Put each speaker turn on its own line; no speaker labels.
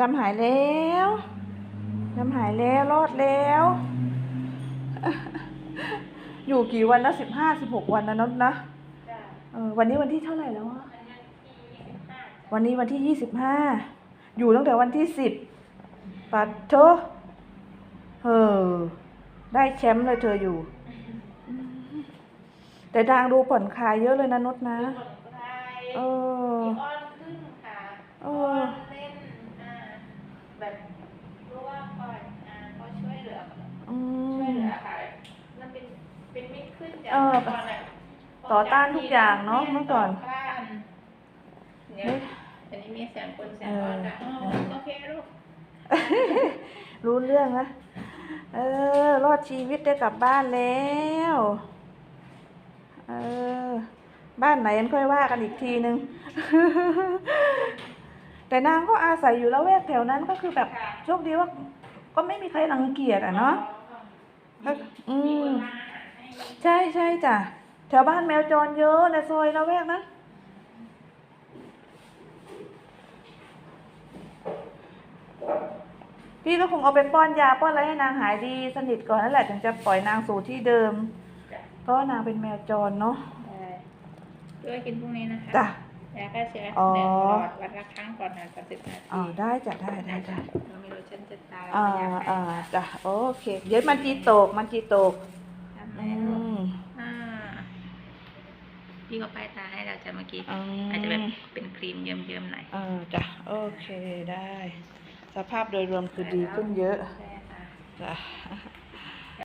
ดำหายแล้วดำหายแล้วรอดแล้ว อยู่กี่วันนะสิบห้าสิบหกวันนะนดนะ
จ้ะ
เออวันนี้วันที่เท่าไหร่แล้วอะ
อันนั้นที่ยี่สิบห้า
วันนี้วันที่ยี่สิบห้าอยู่ตั้งแต่วันที่สิบปัดเธอเออได้แชมป์เลยเธออยู่ แต่ดางดูผ่อนคลายเยอะเลยนะนุชนะ
ขึ้นจาก
เออ
เมื่อก่อนอะ
ต่อต้านทุกอย่างเนอะเมื่อก่อน
ต่ต้านเนี่ยอันนี้มีแสงคนแสงอ้อนนะอ๋อโอเคลูก
รู้เรื่องนะเออ รอดชีวิตได้กลับบ้านแล้ว เออ บ้านไหนกันค่อยว่ากันอีกทีนึง แต่นางก็อาศัยอยู่แล้วแวกแถวนั้นก็คือแบบ
ค่ะ
โชคดีว่าก็ไม่มีใครรังเกียจอะเนาะอื
มีค
ม
นมาหา ให้
ใช่ใช่จ้ะแถวบ้านแมวจรเยอะในซอยละแวกนั้นพี่ก็คงเอาไปป้อนยาป้อนอะไรให้นางหายดีสนิทก่อนนั่นแหละถึงจะปล่อยนางสู่ที่เดิม
จ้ะ
เพราะว่านางเป็นแมวจรเนาะ
ได้ด้วยกินพรุ่งนี้นะคะ
จ้ะ
ยาฆ่าเชื้อ
อ๋อ
หนึ่งหลอดวันละครั้งก่อนนอนสามสิบนาที
อ๋อได้จ้ะได้ได้ได้
เรามีโลชั่นเจ็ดตาแล้ว
อ่า
ก็ยา
อ่า
ฆ่า
จ้ะโอเค เดี๋ยวมันจีโตกมันจีโตก
ทำไหม
อื
ลูก
ม
อ่า พี่ก็ป้ายตาให้เราจะเมื่อกี้
อืม
อาจจะแบบเป็นครีมเยิ้มๆหน่อย
อ่าจ้ะโอเคได้ สภาพโดยรวมคือดีขึ้นเยอะ
ใช่ค่ะ
จ้ะ